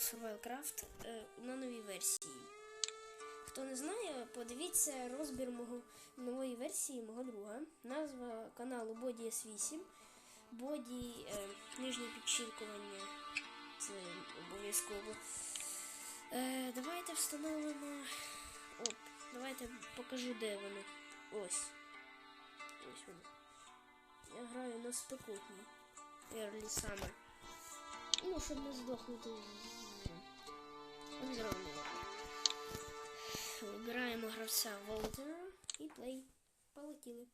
Survivalcraft е, на новій версії. Хто не знає, подивіться розбір мого нової версії мого друга. Назва каналу Body S8. Боді е, нижнє підчіркування. Це обов'язково. Е, давайте встановимо. Оп, давайте покажу, де воно. Ось. Ось воно. Я граю на спекотній. Early Summer. Ну, щоб не здохнути з зробимо. Вибираємо гравця Волтера і плей. Полетіли.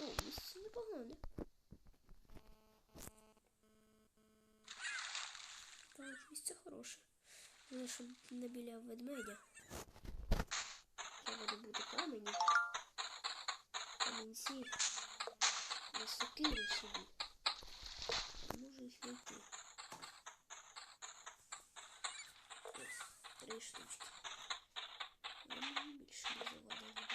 О, місце непогане. Так, місце хороше. Але щоб не біля ведмедя. Треба добути камені. Камінці. На сокирі собі. Можу їх знайти. Ось, три штучки. Я мені більше не завадили.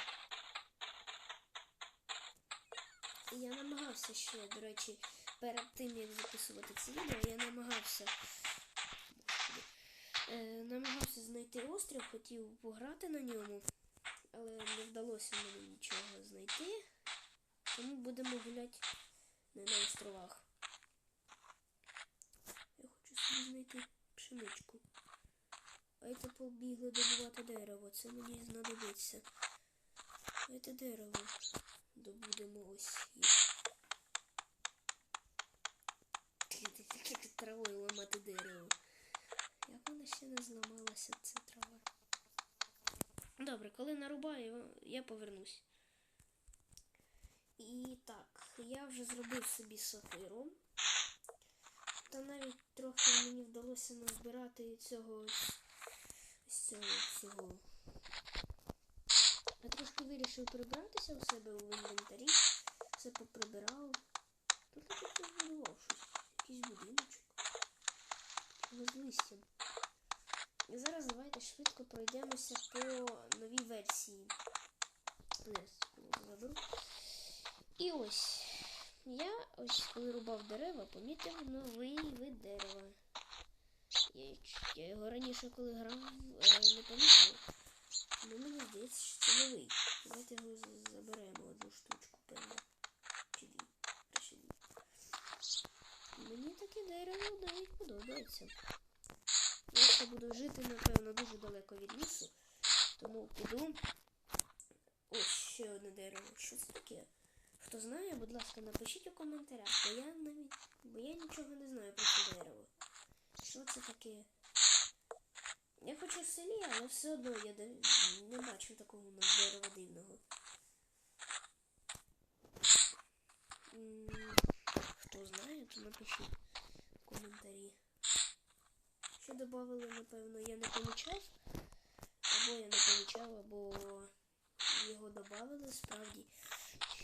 І я намагався ще, до речі, перед тим, як записувати це відео, я намагався. Е, намагався знайти острів, хотів пограти на ньому, але не вдалося мені нічого знайти. Тому будемо гуляти не на островах. Я хочу собі знайти пшеничку. Це побігли добувати дерево. Це мені знадобиться. Це дерево. Добудемо ось. Травою ламати дерево. Як вона ще не зламалася, ця трава. Добре, коли нарубаю, я повернусь. І так, я вже зробив собі сокиру. Та навіть трохи мені вдалося назбирати цього цього всього. Я трошки вирішив прибратися у себе в інвентарі. Все поприбирав. Тут я тут збудував щось. Якийсь будиночок. З листям. І зараз давайте швидко пройдемося по новій версії. Заберу. І ось. Я ось коли рубав дерева, помітив новий вид дерева. Я, його раніше, коли грав, е, не помітив. Ну мені здається, що це новий. Давайте його заберемо одну штучку, певно. Чи дві. Краще дві. Мені таке дерево навіть подобається. Я ще буду жити, напевно, дуже далеко від лісу. Тому піду. Ось ще одне дерево. Що це таке? Хто знає, будь ласка, напишіть у коментарях, бо я навіть. Бо я нічого не знаю про це дерево. Що це таке? Я хочу в селі, але все одно я не бачу такого у дерева дивного. Хто знає, то напишіть в коментарі. Що додали, напевно, я не помічав. Або я не помічав, або його додали справді,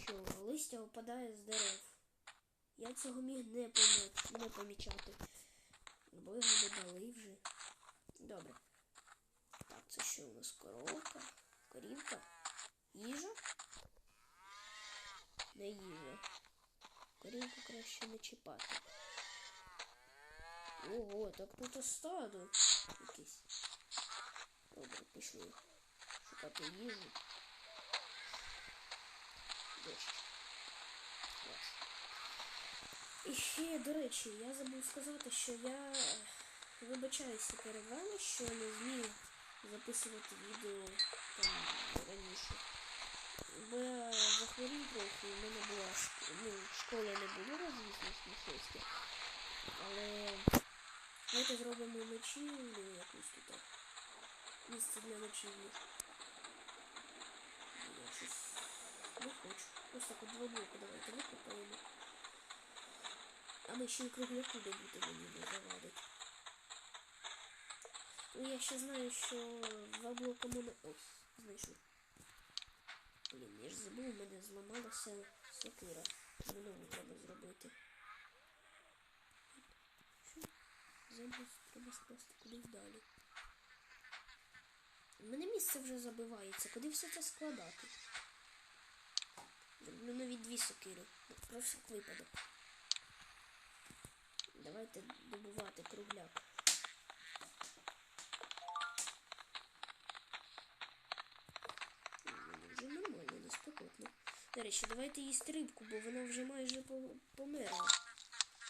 що листя опадає з дерев. Я цього міг не, помі- не помічати. Бо його додали вже. Добре. Так, це що у нас коровка? Корівка? Їжа? Не їжа. Корівку краще не чіпати. Ого, так тут і стадо якесь. Добре, пішли шукати їжу. Дощ. І ще, до речі, я забув сказати, що я вибачаюся перед вами, що не зміг записувати відео там раніше. Бо я захворів трохи, в мене була ну, школи не було, звісно, на шості. Але давайте зробимо ночівлю якусь тут. Місце для ночівлі. Я щось не хочу. Ось так от два блоки давайте викопаємо. А ми ще й кругляку добути мені не завадить. Ну я ще знаю, що два блока мене... Ось, знайшов. Блін, я ж забув, у мене зламалася сокира. Нову треба зробити. Що? Землю треба скласти кудись далі. У мене місце вже забивається. Куди все це складати? Зроблю нові дві сокири. Про всяк випадок. Давай давайте добувати кругляк. Вже нормально, не спекотно. До речі, давайте їсти рибку, бо вона вже майже померла.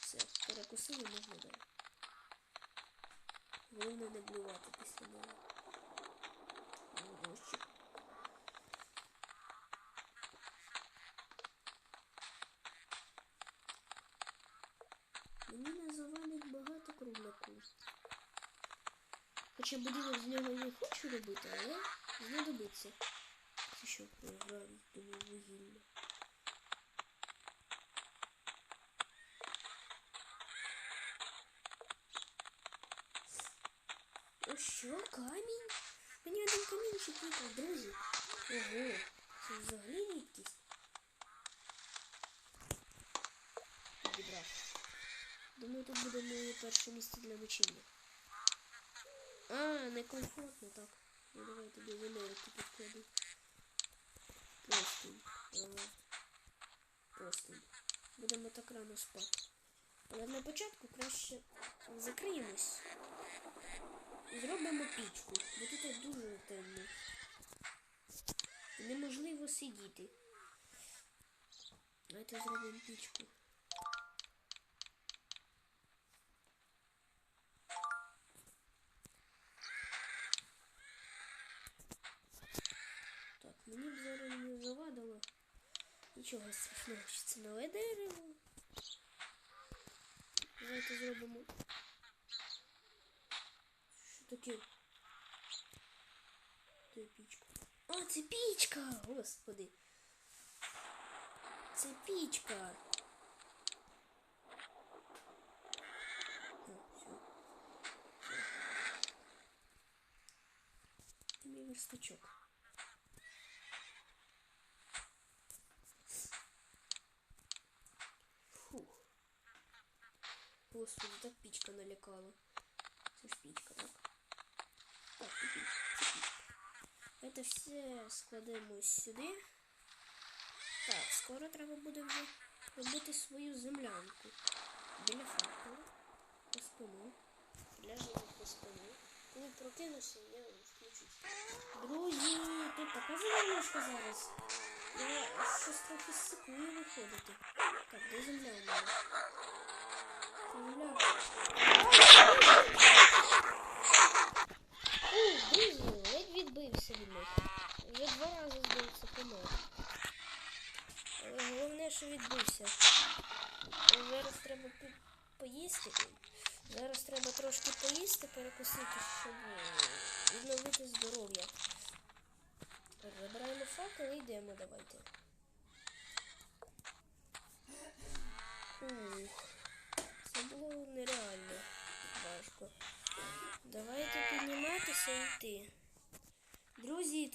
Все, перекусили, можна далі. Головне не блювати після. Ну, дощик. Хоча будинок з нього не хочу робити, але знадобиться. Це що програю, думаю, вугілля. О, що, камінь? Мені один камінчик випав, друзі. Ого, це взагалі рідкість. Підібрав. Думаю, тут буде моє перше місце для ночівлі. А, некомфортно так. Ну давай тобі винерки підкладу. Простынь. Ага. Простынь. Будемо так рано спати. Але на початку краще закриємось. Зробимо пічку, бо тут дуже темно. Неможливо сидіти. Давайте зробимо пічку. Так, мені б зараз не завадило. Нічого страшного, що це нове дерево. Давайте зробимо. Що таке? Де пічка? О, це пічка! Господи. Це пічка. Мій верстачок. Господи, так пічка налякала. Це ж пічка, так? Так, це пічка. Це пічка. Это все складемо сюди. Так, скоро треба буде вже робити свою землянку. Біля факела. По спину. Ляжемо по спину. Коли прокинуся, я включусь. Друзі, тут така заварушка зараз. Я щось трохи сикую виходити. Так, де земля у мене? Земля. Ух, друзі, ледь відбився від них. Вже два рази збився помер. Але головне, що відбився. Зараз треба пі- поїсти. Зараз треба трошки поїсти, перекусити, щоб е, відновити здоров'я. Так, забираємо факел і йдемо, давайте. Ух, це було нереально важко. Давайте підніматися і йти. Друзі,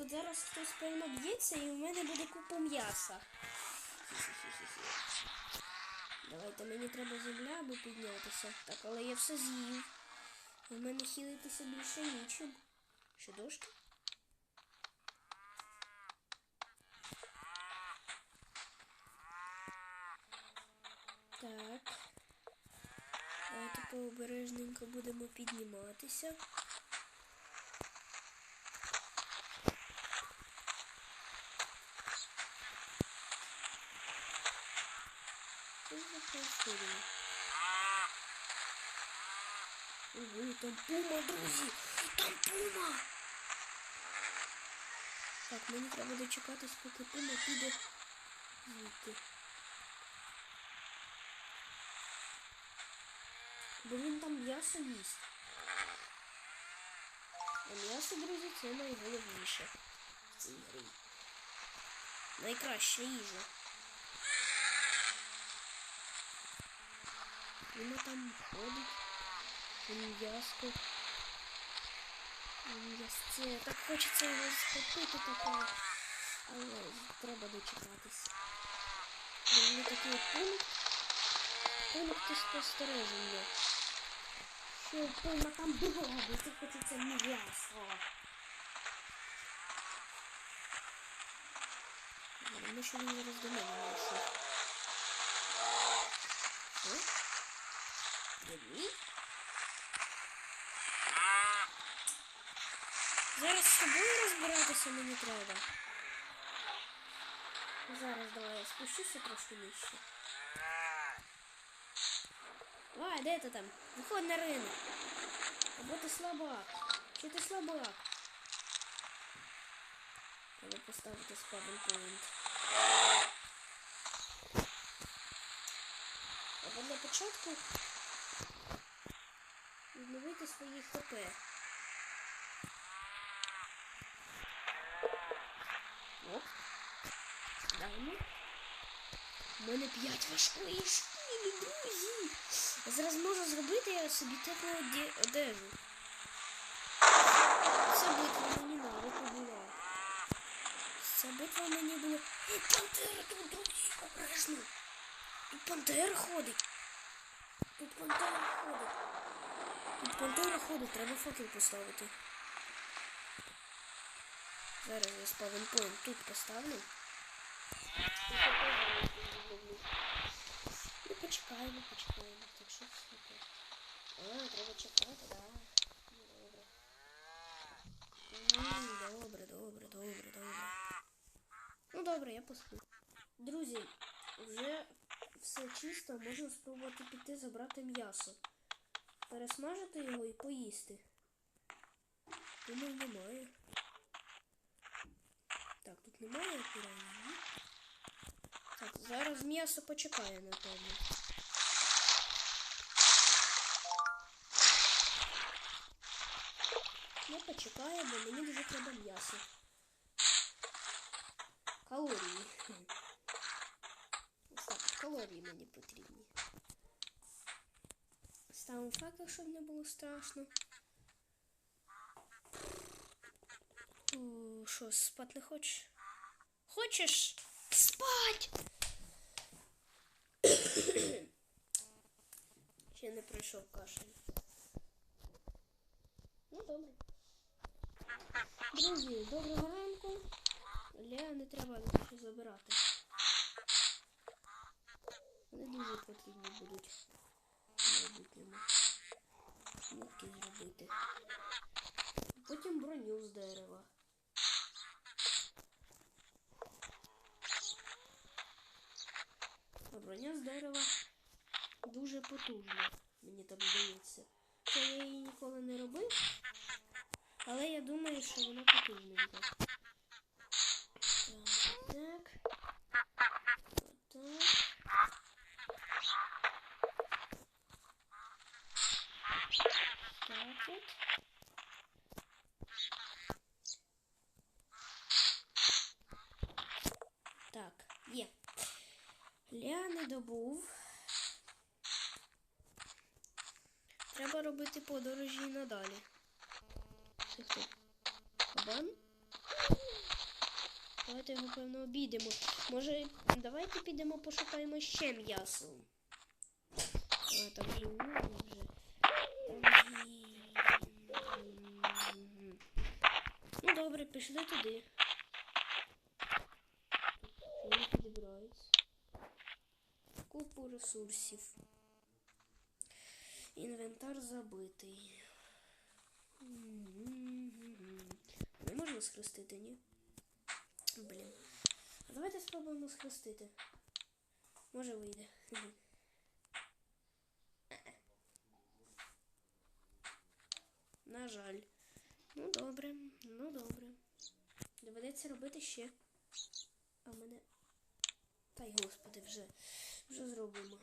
зараз певно б'ється і в мене буде купа м'яса. Давайте мені треба земля, аби піднятися. Так, але я все з'їв. У мене хілитися більше нічим. Що дошки? Так. Давайте пообережненько будемо підніматися. там пума, друзі! Там пума! Так, мені треба дочекатись, поки пума піде звідти. Бо він там м'ясо їсть. А м'ясо, друзі, це найголовніше в цій грі. Найкраща їжа. Воно там ходить. М'яско. М'ясце. Так хочеться його схопити таке. Але треба дочекатись. Є такий пункт. Пункти спостереження. Що певно там було, бо це хочеться м'ясо. Головне, що він зараз до. Що? Ведмідь? Зараз з тобою розбиратися мені треба. Зараз давай я спущуся трошки нижче. Давай, де ти там? Виходь на ринок. Або ти слабак. Чи ти слабак? Треба поставити спавн point. Або для початку відновити свої хп. Оп. Даємо. У мене 5 важкої шкіри, друзі. Я зараз можу зробити собі оде- одежу. Ця битва мені на руку була. Ця битва мені була. Ей, пантера тут, друзі, обережно. Тут пантера ходить. Тут пантера ходить. Тут пантера ходить, треба факел поставити. Зараз я спавнпоінт тут поставлю. Ну, почекаємо, почекаємо. Так що окей. А, треба чекати, да. Ну, добре. Добре, добре, добре, добре. Ну добре, я посплю. Друзі, вже все чисто, можна спробувати піти забрати м'ясо. Пересмажити його і поїсти. Думаю, немає. Немає пірані. Так, зараз м'ясо почекає, напевно. Не почекає, бо мені дуже треба м'ясо. Калорії. Так, калорії мені потрібні. Ставимо факел, щоб не було страшно. Що, спати не хочеш? Хочеш? Спать! Ще не пройшов кашель. Ну, добре. Друзі, доброго ранку. Леа не треба ще забирати. Вони дуже потрібні будуть майбутньому. Зробити. Потім броню з дерева. Броня з дерева дуже потужна, мені так здається. Це я її ніколи не робив, але я думаю, що вона потужненька. Так, так. Отак. Так от. Так, є. Ля не добув. Треба робити подорожі надалі. Це? Давайте його, певно, обійдемо. Може, давайте підемо пошукаємо ще м'ясо. Же- Ну добре, пішли туди. Вони підбираються. Купу ресурсів. Інвентар забитий. Не можна схрестити, ні? Блін. А давайте спробуємо схрестити. Може вийде. На жаль. Ну добре, ну добре. Доведеться робити ще. А мене. Та й господи, вже, вже зробимо.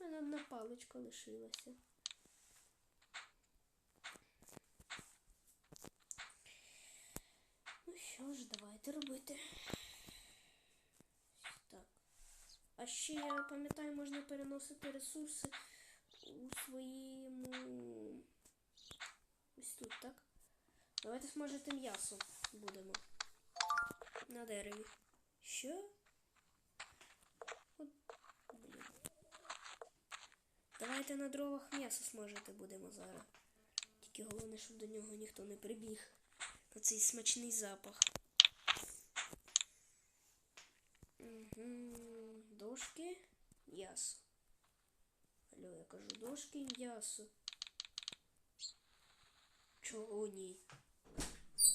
У мене одна паличка лишилася. Ну що ж, давайте робити. Так. А ще я пам'ятаю, можна переносити ресурси у своєму. Ось тут, так? Давайте смажити м'ясо будемо. На дереві. Що? От, блін. Давайте на дровах м'ясо смажити будемо зараз. Тільки головне, щоб до нього ніхто не прибіг. На цей смачний запах. Угу. Дошки, м'ясо. Алло, я кажу. Дошки і м'ясо. Чого ні?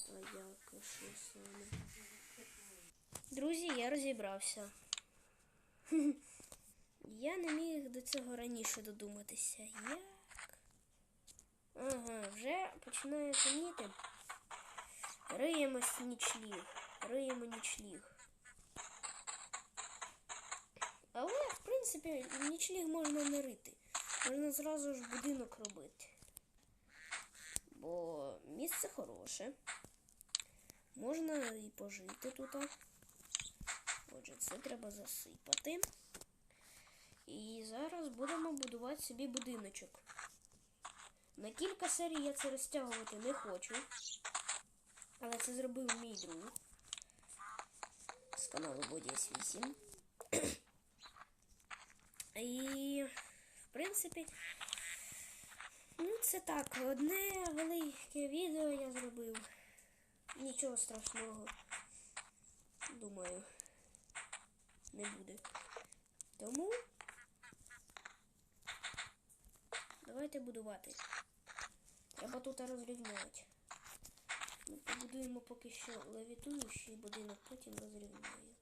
А як, а що саме? Друзі, я розібрався. Я не міг до цього раніше додуматися. Як? Ага, вже починає темніти. Риємось нічліг. Риємо нічліг. Але, в принципі, нічліг можна не рити. Можна зразу ж будинок робити. Бо місце хороше. Можна і пожити тут. Отже, це треба засипати. І зараз будемо будувати собі будиночок. На кілька серій я це розтягувати не хочу. Але це зробив мій друг з каналу Бодіс 8. І, в принципі, ну це так, одне велике відео я зробив. Нічого страшного. Думаю, не буде. Тому давайте будувати. Треба тут розрівняти. Ми побудуємо поки що левітуючий будинок, потім розрівняю.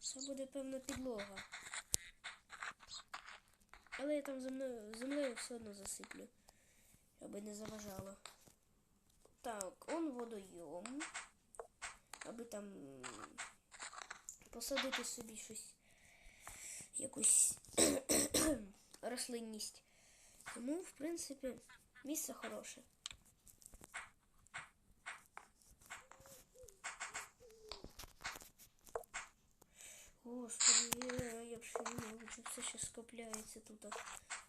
Це буде певно підлога. Але я там землею, землею все одно засиплю, аби не заважало. Так, он водойом. Аби там посадити собі щось, якусь рослинність. Тому, в принципі, місце хороше. Господи, я, б ще не можу, що все ще скопляється тут.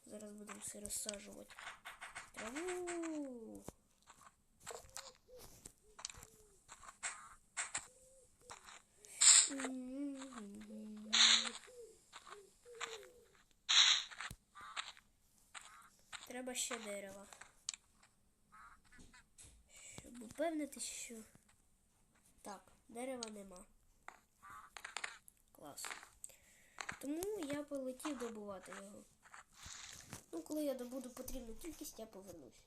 Зараз будемо все розсаджувати. Траву. Треба ще дерева. Щоб упевнитись, що. Так, дерева нема. Клас. Тому я полетів добувати його. Ну, коли я добуду потрібну кількість, я повернусь.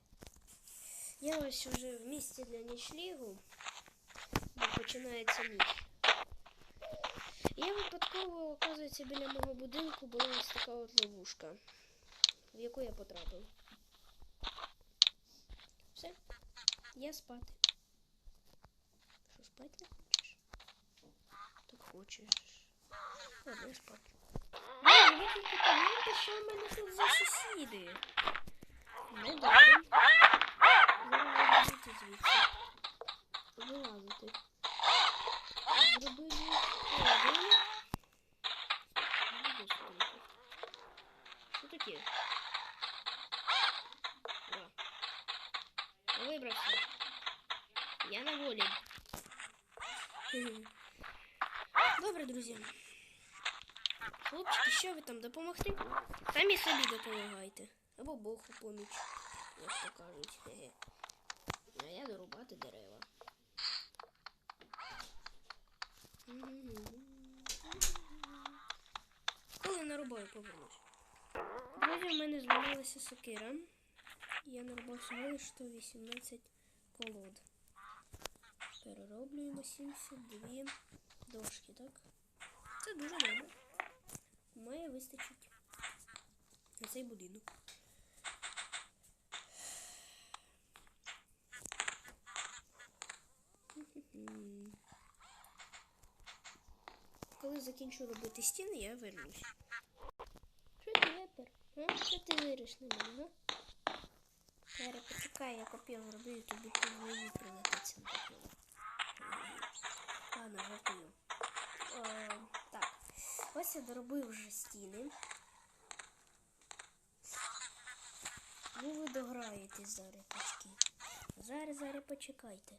Я ось вже в місці для нічлігу, бо починається ніч. Я випадково, оказується, біля мого будинку була ось така от ловушка, в яку я потрапив. Все, я спати. Що спати не хочеш? Так хочеш. Ладно, спати. Блін, ви тільки погляньте, що в мене тут за сусіди. Ну добре. Зараз вилазити звідси. Вилазити. Зробили. Ну, господи. Що таке? О. Вибрався. Я на волі. Добре, друзі. Хлопчики, що ви там допомогти? Самі собі допомагайте. Або Бог у поміч, як то кажуть. Хе-хе. А я дорубати дерева. Коли нарубаю, повернусь. Друзі, в мене змінилася сокира. Я нарубав всього лише 118 колод. Перероблюємо 72 дошки, так? Це дуже добре. Має вистачить на цей будинок. Коли закінчу робити стіни, я вернусь. Що ти вепер? А? Що ти вириш на мене? Зараз почекай, я копів зроблю, і тобі по голові прилетиться. Ладно, жартую. Е, так, ось я доробив вже стіни. Ну ви дограєтесь зараз трішки. Зараз, зараз почекайте.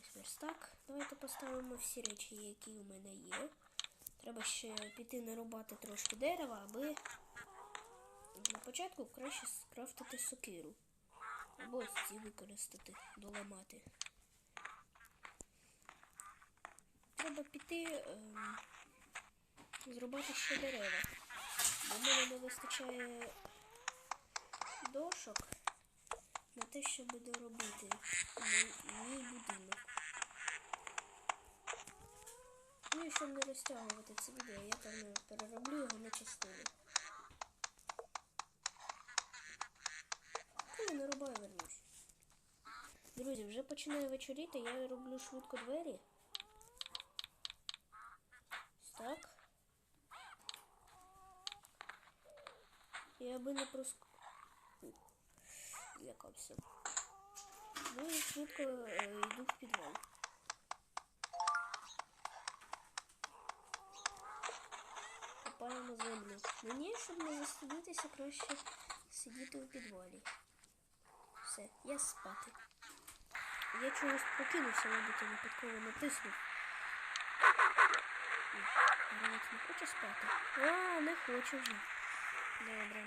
Ось верстак. Давайте поставимо всі речі, які у мене є. Треба ще піти нарубати трошки дерева, аби на початку краще скрафтити сокиру. Або ці використати, доламати. Треба піти ем, зробити ще дерева. Бо в мене не вистачає дошок на те, щоб доробити мій, мій будинок. Ну і щоб не розтягувати це відео, я там е, перероблю його на частини. Коли нарубаю, вернусь. Друзі, вже починає вечоріти, я роблю швидко двері. Ось Так. І аби не проск... Ух, Злякався. Ну і швидко е, йду в підвал. Копаємо землю. Мені, щоб не застудитися, краще сидіти у підвалі. Все, я спати. Я чогось прокинувся, мабуть, я випадково натиснув. Гравець не хоче спати? А, не хоче вже. Добре.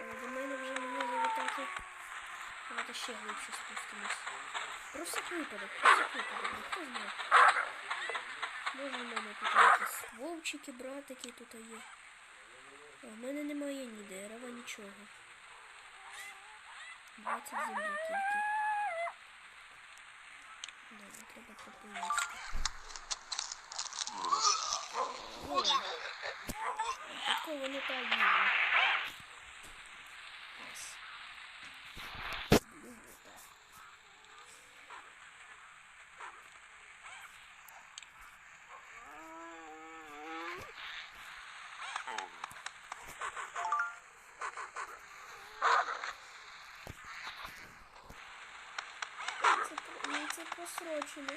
Але до мене вже не може літати. Давайте ще глибше спустимось. Про всяк випадок, про всяк випадок, хто знає. Може в мене тут якісь вовчики, братики тут є. А в мене немає ні дерева, нічого. 20 землі тільки. Добре, треба попоїсти. Ой. Такого не так їла. Ось. Блювота. Це, про- ну, це просрочено.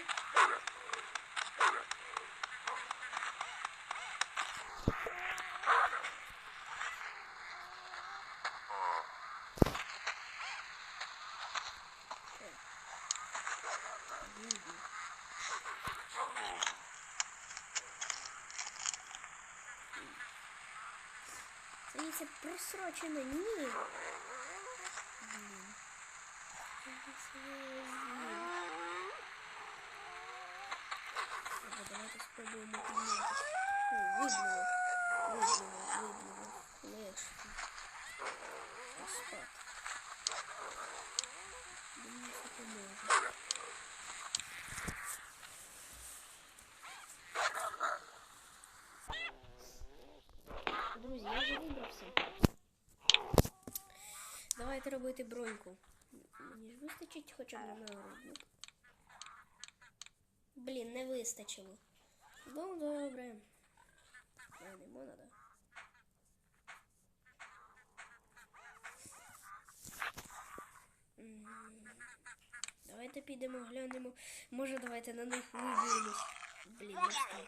Люди. Це не це просрочено, ні. Блін. Добре, давайте спробуємо піднятися. О, вибило. Вибило, вибило. Легше. Спати. Думаю, що поможе. Друзі, я вже вибрався. Давайте робити броньку. Мені ж вистачить хоча б на нагородник. Блін, не вистачило. Ну, добре. А, не можна, да? Давайте підемо глянемо. Може, давайте на них виб'ємось. Блін, не.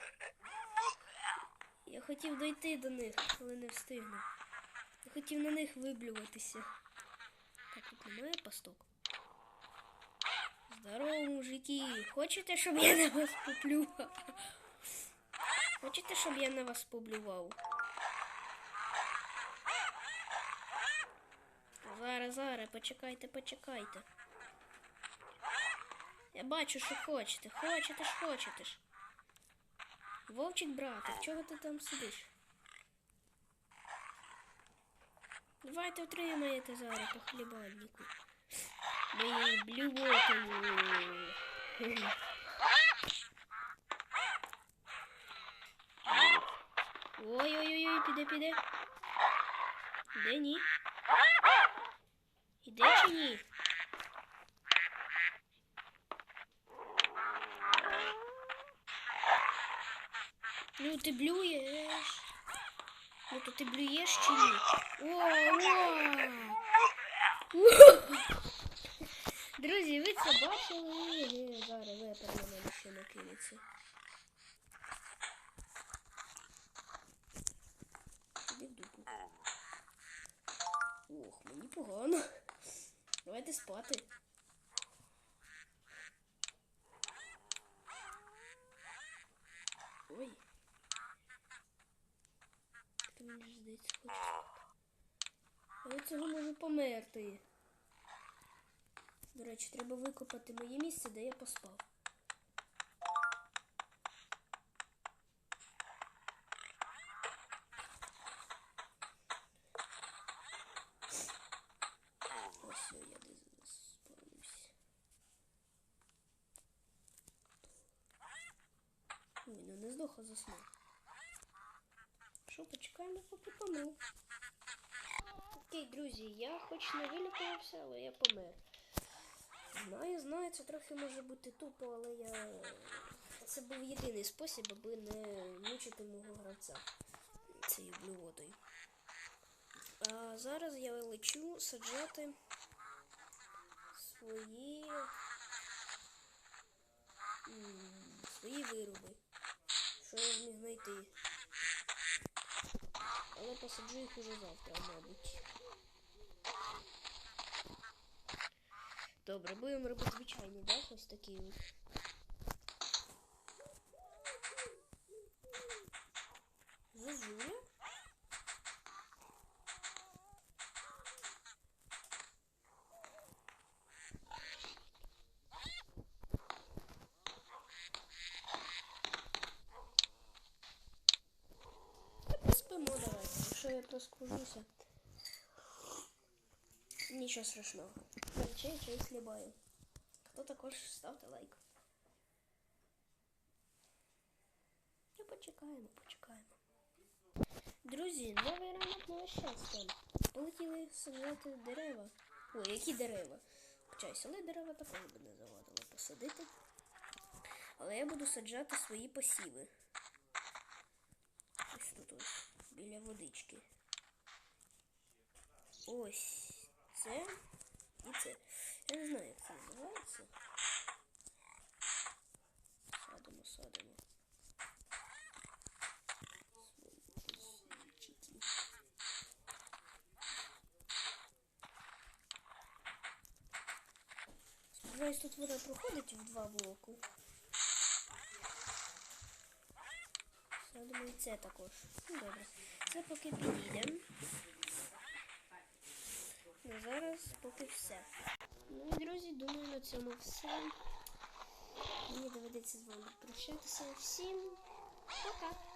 Я хотів дойти до них, але не встигну. Я хотів на них виблюватися. Немає пасток. Здорово, мужики. Хочете, щоб я на вас поплював? Хочете, щоб я на вас поблював? Зараз, зараз, почекайте, почекайте. Я бачу, що хочете. Хочете ж, хочете ж. Вовчик, братик, чого ти там сидиш? Давайте отримаєте зараз по хлібальнику. Моєю блювотою. Ой-ой-ой, піде, піде. Іде ні. Іде чи ні? Ну ти блюєш. Ну то ти блюєш чи ні? Друзі, ви це бачили? Зараз на мене ще накинеться. Ох, мені погано. Давайте спати. Ой. Але цього можу померти. До речі, треба викопати моє місце, де я поспав. Ось я десь спавнився. Ой, ну не здох, заснув. Що, почекаємо, поки помив. Окей, друзі, я хоч не вилікувався, але я помер. Знаю, знаю, це трохи може бути тупо, але я. Це був єдиний спосіб, аби не мучити мого гравця цією блювотою. А зараз я лечу саджати свої. свої вироби. Що я зміг знайти. Але посаджу їх уже завтра, мабуть. Добре, будемо робити звичайний Да? ось такий от. Зозуля? Та поспимо давайте, якщо я проскужуся. Нічого страшного. Чай, чай слібаю. Хто також ставте лайк. Ну, почекаємо, почекаємо. Друзі, новий ранок нове щастя. Полетіли саджати дерева. Ой, які дерева? Вчаюсь, але дерева також би не завадило посадити. Але я буду саджати свої посіви. Ось тут ось, біля водички. Ось це і це. Я не знаю, як це називається. Садимо, садимо. Сподіваюсь, тут вода проходить в два блоку. Садимо і це також. Ну, добре. Це поки підійде. Ну, зараз поки все. Ну і друзі, думаю, на цьому все. Мені доведеться з вами прощатися. Всім пока!